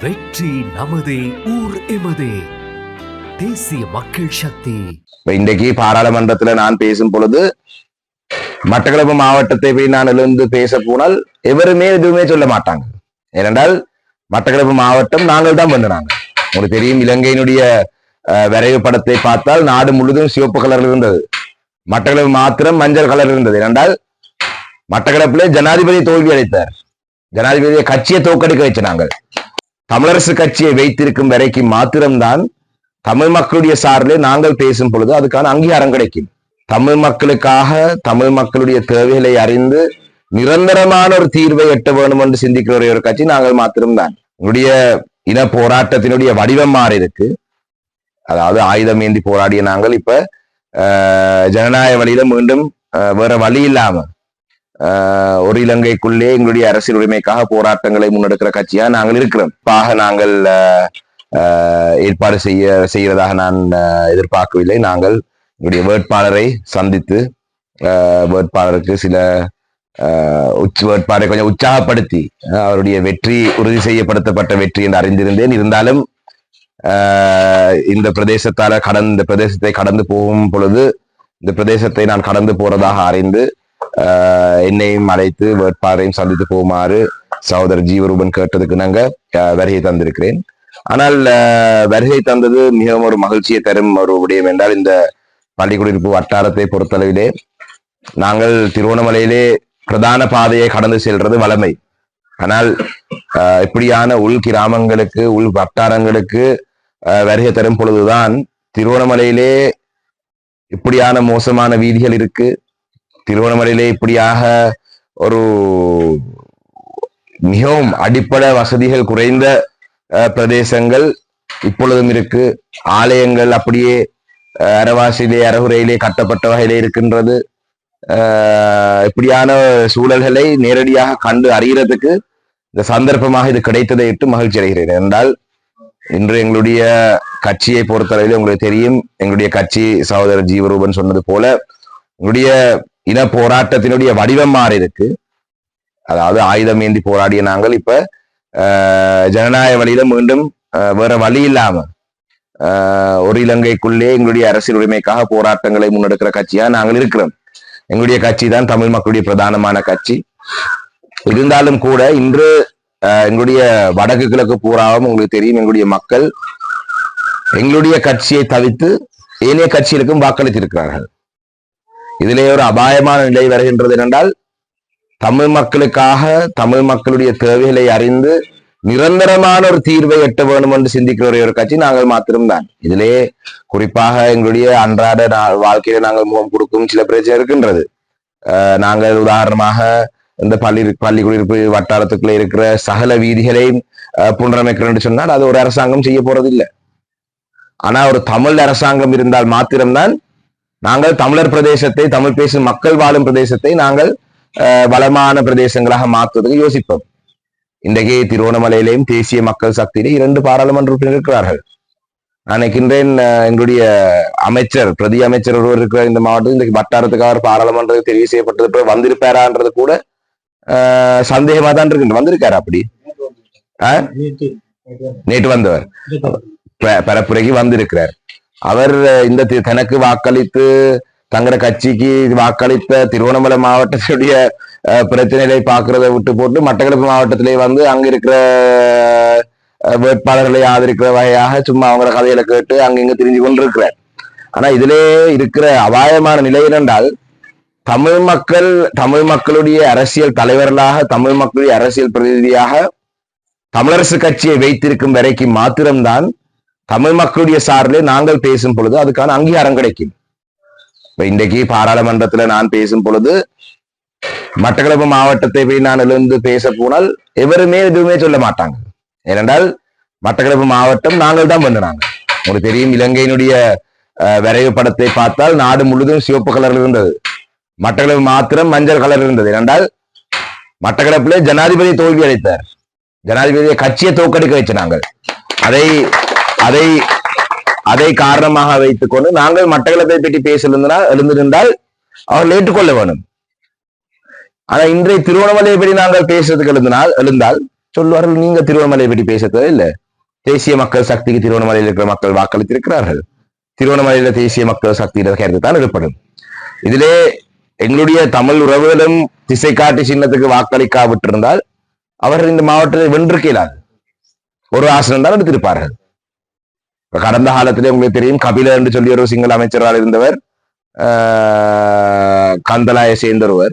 வெற்றி நமதே ஊர் எமதே. தேசிய மக்கள் சக்தி. இன்றைக்கு பாராளுமன்றத்துல நான் பேசும் பொழுது மட்டக்களப்பு மாவட்டத்தை போய் நான் எழுந்து பேச போனால் எவருமே எதுவுமே சொல்ல மாட்டாங்க. ஏனென்றால் மட்டக்களப்பு மாவட்டம் நாங்கள் தான் பண்ணினாங்க உங்களுக்கு தெரியும் இலங்கையினுடைய விரைவு படத்தை பார்த்தால் நாடு முழுதும் சிவப்பு கலர் இருந்தது. மட்டக்களப்பு மாத்திரம் மஞ்சள் கலர் இருந்தது. ஏனென்றால் மட்டக்களப்பிலே ஜனாதிபதி தோல்வி அடைத்தார். ஜனாதிபதியை கட்சியை தோக்கடிக்க வச்சு நாங்கள் தமிழரசு கட்சியை வைத்திருக்கும் வரைக்கும் மாத்திரம்தான் தமிழ் மக்களுடைய சார்பிலே நாங்கள் பேசும் பொழுது அதுக்கான அங்கீகாரம் கிடைக்கும். தமிழ் மக்களுக்காக தமிழ் மக்களுடைய தேவைகளை அறிந்து நிரந்தரமான ஒரு தீர்வை எட்ட வேண்டும் என்று சிந்திக்கிற ஒரே ஒரு கட்சி நாங்கள் மாத்திரம்தான். உங்களுடைய இன போராட்டத்தினுடைய வடிவம் மாறி இருக்கு. அதாவது ஆயுதம் ஏந்தி போராடிய நாங்கள் இப்ப ஆஹ், ஜனநாயக வழியில மீண்டும் வேற வழி இல்லாம ஒரு இலங்கைக்குள்ளே எங்களுடைய அரசியல் உரிமைக்காக போராட்டங்களை முன்னெடுக்கிற கட்சியா நாங்கள் இருக்கிறோம். பாக நாங்கள் ஏற்பாடு செய்ய செய்கிறதாக நான் எதிர்பார்க்கவில்லை. நாங்கள் எங்களுடைய வேட்பாளரை சந்தித்து வேட்பாளருக்கு சில உச்ச வேட்பாளரை கொஞ்சம் உற்சாகப்படுத்தி அவருடைய வெற்றி உறுதி செய்யப்படுத்தப்பட்ட வெற்றி என்று அறிந்திருந்தேன். இருந்தாலும் இந்த பிரதேசத்தால கடந்த பிரதேசத்தை கடந்து போகும் பொழுது இந்த பிரதேசத்தை நான் கடந்து போறதாக அறிந்து என்னையும் அழைத்து வேட்பாளரையும் சந்தித்து போகுமாறு சகோதரர் ஜீவரூபன் கேட்டதுக்கு நாங்க வருகை தந்திருக்கிறேன். ஆனால் வருகை தந்தது மிகவும் ஒரு மகிழ்ச்சியை தரும் ஒரு விடயம் என்றால் இந்த பள்ளிக்குடியிருப்பு வட்டாரத்தை பொறுத்தளவிலே நாங்கள் திருவண்ணாமலையிலே பிரதான பாதையை கடந்து செல்றது வளமை. ஆனால் இப்படியான உள் கிராமங்களுக்கு உள் வட்டாரங்களுக்கு ஆஹ், வருகை தரும் பொழுதுதான் திருவண்ணாமலையிலே இப்படியான மோசமான வீதிகள் இருக்கு. திருவண்ணாமலையிலே இப்படியாக ஒரு மிகவும் அடிப்படை வசதிகள் குறைந்த பிரதேசங்கள் இப்பொழுதும் இருக்கு. ஆலயங்கள் அப்படியே அஹ், அரவாசியிலே அறகுறையிலே கட்டப்பட்ட வகையிலே இருக்கின்றது. இப்படியான சூழல்களை நேரடியாக கண்டு அறிகிறதுக்கு இந்த சந்தர்ப்பமாக இது கிடைத்ததை இட்டு மகிழ்ச்சி அடைகிறேன். என்றால் இன்று எங்களுடைய கட்சியை பொறுத்தளவில் உங்களுக்கு தெரியும் எங்களுடைய கட்சி சகோதரர் ஜீவரூபன் சொன்னது போல எங்களுடைய இன போராட்டத்தினுடைய வடிவம் மாறி இருக்கு அதாவது ஆயுதம் ஏந்தி போராடிய நாங்கள் இப்ப ஆஹ், ஜனநாயக வழியில மீண்டும் வேற வழி இல்லாம ஆஹ், ஒரு இலங்கைக்குள்ளே எங்களுடைய அரசியல் உரிமைக்காக போராட்டங்களை முன்னெடுக்கிற கட்சியா நாங்கள் இருக்கிறோம். எங்களுடைய கட்சி தான் தமிழ் மக்களுடைய பிரதானமான கட்சி. இருந்தாலும் கூட இன்று ஆஹ், எங்களுடைய வடக்கு கிழக்கு பூராவும் உங்களுக்கு தெரியும் எங்களுடைய மக்கள் எங்களுடைய கட்சியை தவிர்த்து ஏனைய கட்சிகளுக்கும் வாக்களித்திருக்கிறார்கள். இதிலே ஒரு அபாயமான நிலை வருகின்றது என்றால் தமிழ் மக்களுக்காக தமிழ் மக்களுடைய தேவைகளை அறிந்து நிரந்தரமான ஒரு தீர்வை எட்ட வேண்டும் என்று சிந்திக்கிற ஒரே ஒரு கட்சி நாங்கள் மாத்திரம்தான். இதிலே குறிப்பாக எங்களுடைய அன்றாட நா- வாழ்க்கையில நாங்கள் முகம் கொடுக்கும் சில பிரச்சனை இருக்கின்றது. அஹ் நாங்கள் உதாரணமாக இந்த பள்ளி பள்ளி குடியிருப்பு வட்டாரத்துக்குள்ள இருக்கிற சகல வீதிகளையும் புனரமைக்கிறோம் என்று சொன்னால் அது ஒரு அரசாங்கம் செய்ய போறது இல்லை ஆனா ஒரு தமிழ் அரசாங்கம் இருந்தால் மாத்திரம்தான் நாங்கள் தமிழர் பிரதேசத்தை தமிழ் பேசும் மக்கள் வாழும் பிரதேசத்தை நாங்கள் அஹ், வளமான பிரதேசங்களாக மாற்றுவதற்கு யோசிப்போம். இன்றைக்கு திருவண்ணாமலையிலேயும் தேசிய மக்கள் சக்தியிலே இரண்டு பாராளுமன்ற உறுப்பினர் இருக்கிறார்கள். நான் நினைக்கின்றேன் எங்களுடைய அமைச்சர் பிரதி அமைச்சர் ஒருவர் இருக்கிற இந்த மாவட்டத்தில் இன்றைக்கு வட்டாரத்துக்காக ஒரு பாராளுமன்றம் தெரிவு செய்யப்பட்டது வந்திருப்பாரான்றது கூட சந்தேகமா தான் இருக்கு வந்திருக்காரு அப்படி? நேற்று. வந்தவர். பரப்புரைக்கு வந்திருக்கிறார். அவர் இந்த தனக்கு வாக்களித்து தங்களோட கட்சிக்கு வாக்களித்த திருவண்ணாமலை மாவட்டத்துடைய அஹ், பிரச்சனைகளை பார்க்கறத விட்டு போட்டு மட்டக்களப்பு மாவட்டத்திலே வந்து அங்க இருக்கிற வேட்பாளர்களை ஆதரிக்கிற வகையாக சும்மா அவங்க கதையில கேட்டு அங்க இங்க திரிஞ்சு கொண்டிருக்கிறார். ஆனா இதிலே இருக்கிற அபாயமான நிலை என்னென்றால் தமிழ் மக்கள் தமிழ் மக்களுடைய அரசியல் தலைவர்களாக தமிழ் மக்களுடைய அரசியல் பிரதிநிதியாக தமிழரசு கட்சியை வைத்திருக்கும் வரைக்கும் மாத்திரம்தான் தமிழ் மக்களுடைய சார்பிலே நாங்கள் பேசும் பொழுது அதுக்கான அங்கீகாரம் கிடைக்கும். இப்ப இன்றைக்கு பாராளுமன்றத்துல நான் பேசும் பொழுது மட்டக்களப்பு மாவட்டத்தை போய் நான் எழுந்து பேச போனால் எவருமே எதுவுமே சொல்ல மாட்டாங்க. ஏனென்றால் மட்டக்களப்பு மாவட்டம் நாங்கள் தான் பண்ணினாங்க உங்களுக்கு தெரியும் இலங்கையினுடைய அஹ், வரைவு படத்தை பார்த்தால் நாடு முழுதும் சிவப்பு கலர் இருந்தது. மட்டக்களப்பு மாத்திரம் மஞ்சள் கலர் இருந்தது. ஏனென்றால் மட்டக்களப்பிலே ஜனாதிபதி தோல்வி அடைத்தார். ஜனாதிபதியை கட்சியை தோக்கடிக்க வச்சு நாங்கள் அதை அதை அதை காரணமாக வைத்துக் கொண்டு நாங்கள் மட்டக்களப்பை பற்றி பேச எழுந்தினால் எழுந்திருந்தால் அவர்கள் ஏற்றுக்கொள்ள வேணும் ஆனா இன்றைய திருவண்ணாமலையை பற்றி நாங்கள் பேசுறதுக்கு எழுந்தினால் எழுந்தால் சொல்வார்கள் நீங்க திருவண்ணாமலையை பற்றி பேசுறதே இல்ல. தேசிய மக்கள் சக்திக்கு திருவண்ணாமலையில் இருக்கிற மக்கள் வாக்களித்திருக்கிறார்கள். திருவண்ணாமலையில தேசிய மக்கள் சக்தி கருத்து தான் எடுப்படும் இதிலே எங்களுடைய தமிழ் உறவுகளும் திசை காட்டி சின்னத்துக்கு வாக்களிக்காவிட்டிருந்தால் அவர்கள் இந்த மாவட்டத்தை வென்றிருக்க ஒரு ஆசனம் தான் எடுத்திருப்பார்கள். கடந்த காலத்திலே உங்களுக்கு தெரியும் கபில என்று சொல்லி ஒரு சிங்கள அமைச்சரால் இருந்தவர் ஆஹ், சேர்ந்த ஒருவர்.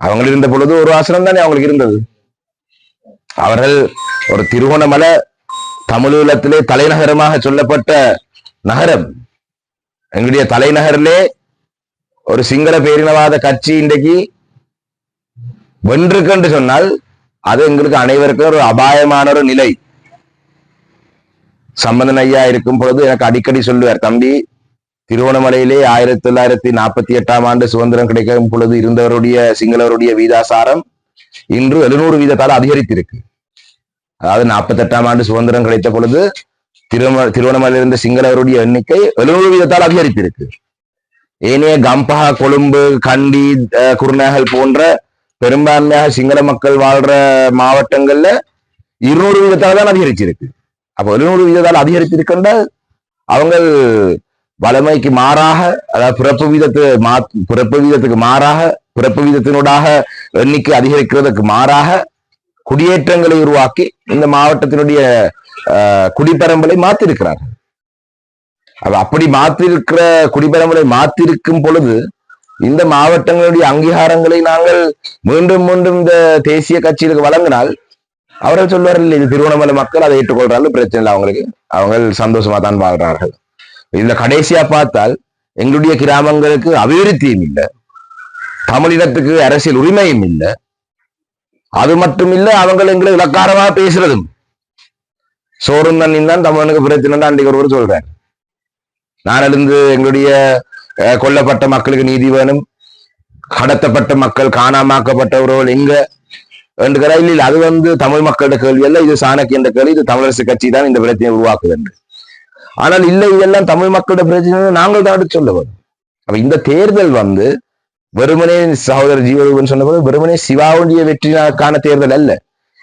அவங்க இருந்த பொழுது ஒரு ஆசனம் தானே அவங்களுக்கு இருந்தது. அவர்கள் ஒரு திருவோணமலை தமிழீழத்திலே தலைநகரமாக சொல்லப்பட்ட நகரம். எங்களுடைய தலைநகரிலே ஒரு சிங்கள பேரினவாத கட்சி இன்றைக்கு வென்றுக்கு என்று சொன்னால் அது எங்களுக்கு அனைவருக்கும் ஒரு அபாயமான ஒரு நிலை. சம்பந்தன் ஐயா இருக்கும் பொழுது எனக்கு அடிக்கடி சொல்லுவார் தம்பி திருவண்ணாமலையிலே ஆயிரத்தி தொள்ளாயிரத்தி நாற்பத்தி எட்டாம் ஆண்டு சுதந்திரம் கிடைக்கும் பொழுது இருந்தவருடைய சிங்களவருடைய வீதாசாரம் இன்று எழுநூறு வீதத்தால் அதிகரித்திருக்கு. அதாவது நாற்பத்தி எட்டாம் ஆண்டு சுதந்திரம் கிடைத்த பொழுது திரும திருவண்ணாமலையில் இருந்த சிங்களவருடைய எண்ணிக்கை எழுநூறு வீதத்தால் அதிகரித்திருக்கு. ஏனைய கம்பஹா கொழும்பு கண்டி அஹ், குருநகல் போன்ற பெரும்பான்மையாக சிங்கள மக்கள் வாழ்ற மாவட்டங்கள்ல இருநூறு வீதத்தால் தான் அதிகரிச்சிருக்கு. அப்போ எழுநூறு வீதத்தால் அதிகரித்திருக்கின்றால் அவங்கள் வளமைக்கு மாறாக அதாவது பிறப்பு வீதத்து மா பிறப்பு வீதத்துக்கு மாறாக பிறப்பு வீதத்தினூடாக எண்ணிக்கை அதிகரிக்கிறதுக்கு மாறாக குடியேற்றங்களை உருவாக்கி இந்த மாவட்டத்தினுடைய அஹ், குடிப்பரம்பலை மாத்திருக்கிறார்கள். அப்படி மாத்திருக்கிற குடிப்பரம்பலை மாத்திருக்கும் பொழுது இந்த மாவட்டங்களுடைய அங்கீகாரங்களை நாங்கள் மீண்டும் மீண்டும் இந்த தேசிய கட்சிகளுக்கு வழங்கினால் அவர்கள் சொல்வார்கள் இது திருவண்ணாமலை மக்கள் அதை ஏற்றுக்கொள்றாங்க பிரச்சனை இல்லை அவங்களுக்கு. அவங்க சந்தோஷமா தான் வாழ்றார்கள். இதுல கடைசியா பார்த்தால் எங்களுடைய கிராமங்களுக்கு அபிவிருத்தியும் இல்லை. தமிழினத்துக்கு அரசியல் உரிமையும் இல்லை. அது மட்டும் இல்ல அவங்க எங்களை இலக்காரமா பேசுறதும். சோறும் தண்ணியும் தான் தமிழனுக்கு பிரச்சனை அன்றைக்கு ஒருவர் சொல்றார். நான் எழுந்து எங்களுடைய அஹ், கொல்லப்பட்ட மக்களுக்கு நீதி வேணும். கடத்தப்பட்ட மக்கள் காணாமாக்கப்பட்டவர்கள் எங்க என்று கரையில் அது வந்து தமிழ் மக்களோட கேள்வி அல்ல. இது சாணக்கியன்ற கேள்வி இது தமிழரசு கட்சி தான் இந்த பிரச்சனையை உருவாக்குது என்று. ஆனால் இல்லை இதெல்லாம் தமிழ் மக்களோட பிரச்சனை நாங்கள் தான் எடுத்து சொல்ல வரும் அப்ப இந்த தேர்தல் வந்து வெறுமனே சகோதரர் ஜீவரூபன் சொன்னபோது வெறுமனே சிவாவுடைய வெற்றிக்கான தேர்தல் அல்ல.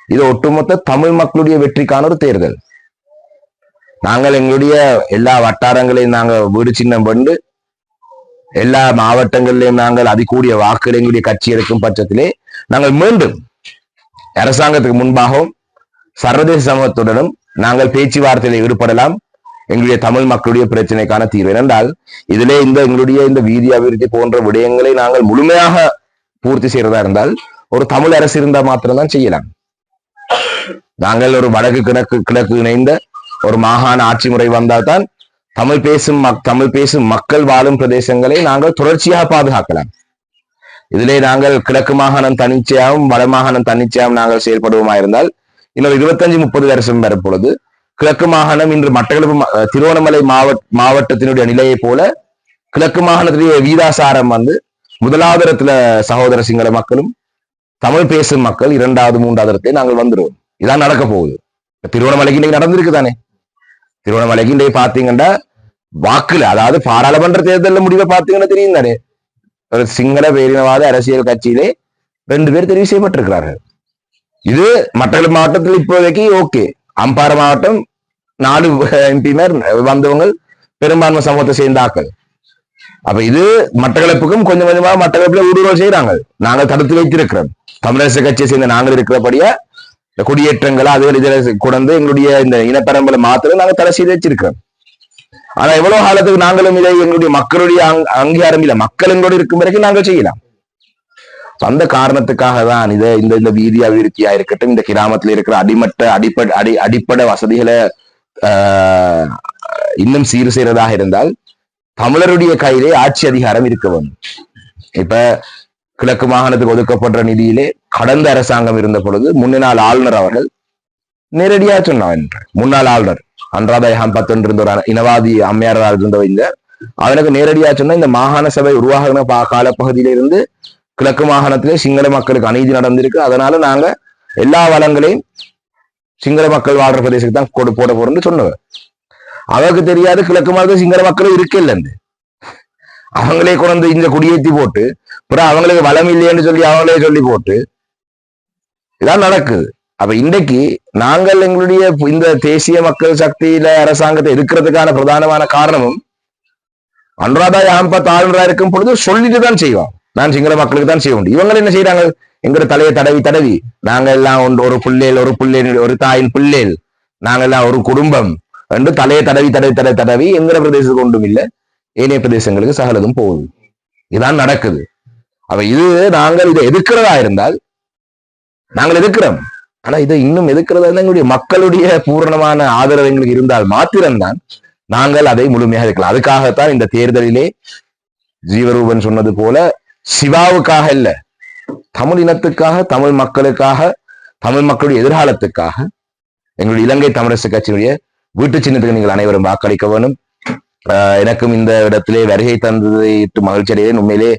இது ஒட்டுமொத்த தமிழ் மக்களுடைய வெற்றிக்கான ஒரு தேர்தல். நாங்கள் எங்களுடைய எல்லா வட்டாரங்களையும் நாங்க வீடு சின்னம் பண்ணு எல்லா மாவட்டங்களிலும் நாங்கள் அதிகூடிய வாக்குகள் எங்களுடைய கட்சி எடுக்கும் பட்சத்திலே நாங்கள் மீண்டும் அரசாங்கத்துக்கு முன்பாகவும் சர்வதேச சமூகத்துடனும் நாங்கள் பேச்சுவார்த்தையில் ஈடுபடலாம். எங்களுடைய தமிழ் மக்களுடைய பிரச்சனைக்கான தீர்வு ஏனென்றால் இதிலே இந்த எங்களுடைய இந்த வீதி அபிவிருத்தி போன்ற விடயங்களை நாங்கள் முழுமையாக பூர்த்தி செய்யறதா இருந்தால் ஒரு தமிழ் அரசு இருந்தால் மாத்திரம்தான் செய்யலாம். நாங்கள் ஒரு வடக்கு கிழக்கு கிழக்கு இணைந்த ஒரு மாகாண ஆட்சி முறை வந்தால்தான் தமிழ் பேசும் மக் தமிழ் பேசும் மக்கள் வாழும் பிரதேசங்களை நாங்கள் தொடர்ச்சியாக பாதுகாக்கலாம். இதிலே நாங்கள் கிழக்கு மாகாணம் தனிச்சையாகவும் வட மாகாணம் தனிச்சையாகவும் நாங்கள் செயல்படுவோமா இருந்தால் இன்னொரு இருபத்தஞ்சு முப்பது வருஷம் வரும்பொழுது கிழக்கு மாகாணம் இன்று மட்டக்களப்பு திருவண்ணாமலை மாவட்ட மாவட்டத்தினுடைய நிலையை போல கிழக்கு மாகாணத்தினுடைய வீதாசாரம் வந்து முதலாவது இடத்துல சகோதர சிங்கள மக்களும் தமிழ் பேசும் மக்கள் இரண்டாவது மூன்றாவது நாங்கள் வந்துருவோம். இதான் நடக்க போகுது. திருவண்ணாமலைக்கு இன்னைக்கு நடந்திருக்கு தானே? திருவண்ணாமலைக்கு இன்றைக்கு பாத்தீங்கன்னா வாக்குல அதாவது பாராளுமன்ற தேர்தலில் முடிவை பாத்தீங்கன்னா தெரியும் தானே? ஒரு சிங்கள பேரினவாத அரசியல் கட்சியிலே ரெண்டு பேர் தெரிவு செய்யப்பட்டிருக்கிறார்கள். இது மட்டக்களப்பு மாவட்டத்தில் இப்போதைக்கு ஓகே. அம்பாறை மாவட்டம் நாலு எம்பினர் வந்தவங்க பெரும்பான்மை சமூகத்தை சேர்ந்தாக்கள் அப்ப இது மட்டக்களப்புக்கும் கொஞ்சம் கொஞ்சமா மட்டக்களப்புல ஊடுருவல் செய்யறாங்க நாங்கள் தடுத்து வைத்திருக்கிறோம். தமிழரசு கட்சியை சேர்ந்த நாங்கள் இருக்கிறபடியா இந்த குடியேற்றங்களை அதுகள் இதில் கொண்டு எங்களுடைய இந்த இனப்பரம்பலை மாத்திரம் நாங்கள் தடை செய்து வச்சிருக்கிறோம். ஆனா எவ்வளவு காலத்துக்கு நாங்களும் இதை எங்களுடைய மக்களுடைய அங்கீகாரம் இல்லை. மக்கள் எங்களோடு இருக்கும் வரைக்கும் நாங்கள் செய்யலாம். அந்த காரணத்துக்காக தான் இதை இந்த இந்த வீதி அபிவிருத்தியா இருக்கட்டும் இந்த கிராமத்துல இருக்கிற அடிமட்ட அடிப்படை அடி அடிப்படை வசதிகளை ஆஹ், இன்னும் சீர் செய்யறதாக இருந்தால் தமிழருடைய கையிலே ஆட்சி அதிகாரம் இருக்க வேண்டும். இப்ப கிழக்கு மாகாணத்துக்கு ஒதுக்கப்படுற நிதியிலே கடந்த அரசாங்கம் இருந்த பொழுது முன்னாள் ஆளுநர் அவர்கள் நேரடியா சொன்னார் முன்னாள் ஆளுநர். அன்றாத ஹம்பத்தொன்று இருந்த ஒரு இனவாதி அம்மையாரால் இருந்த இந்த. அவனுக்கு நேரடியா சொன்னா இந்த மாகாண சபை உருவாகின பா- இருந்து கிழக்கு மாகாணத்திலே சிங்கள மக்களுக்கு அநீதி நடந்திருக்கு. அதனால நாங்க எல்லா வளங்களையும் சிங்கள மக்கள் வாழ்ற பிரதேசத்துக்கு தான் கொடு போட போறோம்னு சொன்னவர். அவருக்கு தெரியாது கிழக்கு மாநிலத்தில் சிங்கள மக்களும் இருக்கலன்னு அவங்களே கொண்டு இந்த குடியேற்றி போட்டு அப்புறம் அவங்களுக்கு வளம் இல்லைன்னு சொல்லி அவங்களே சொல்லி போட்டு இதான் நடக்குது. அப்ப இன்றைக்கு நாங்கள் எங்களுடைய இந்த தேசிய மக்கள் சக்தியில அரசாங்கத்தை எதிர்க்கிறதுக்கான பிரதானமான காரணமும் அனுராதா யாம்பா ஆளுநரா இருக்கும் பொழுது சொல்லிட்டு தான் செய்வோம் நான் சிங்கள மக்களுக்கு தான் செய்ய முடியும் இவங்க என்ன செய்யறாங்க எங்க தலையை தடவி தடவி. நாங்க எல்லாம் ஒன்று ஒரு புள்ளேல் ஒரு புள்ளேல் ஒரு தாயின் புள்ளேல் நாங்க எல்லாம் ஒரு குடும்பம் என்று தலையை தடவி தடவி தடவி தடவி எங்கிற பிரதேசத்துக்கு ஒன்றும் இல்லை. ஏனைய பிரதேசங்களுக்கு சகலதும் போகுது. இதுதான் நடக்குது. அப்ப இது நாங்கள் இதை எதிர்க்கிறதா இருந்தால் நாங்கள் எதிர்க்கிறோம். ஆனா இதை இன்னும் எதிர்க்கிறதா எங்களுடைய மக்களுடைய பூரணமான ஆதரவு எங்களுக்கு இருந்தால் மாத்திரம்தான் நாங்கள் அதை முழுமையாக இருக்கலாம் அதுக்காகத்தான் இந்த தேர்தலிலே ஜீவரூபன் சொன்னது போல சிவாவுக்காக இல்ல தமிழ் இனத்துக்காக தமிழ் மக்களுக்காக தமிழ் மக்களுடைய எதிர்காலத்துக்காக எங்களுடைய இலங்கை தமிழரசு கட்சியினுடைய வீட்டு சின்னத்துக்கு நீங்கள் அனைவரும் வாக்களிக்க வேணும். ஆஹ் எனக்கும் இந்த இடத்திலே வருகை தந்ததை மகிழ்ச்சி அடைகிறேன் உண்மையிலே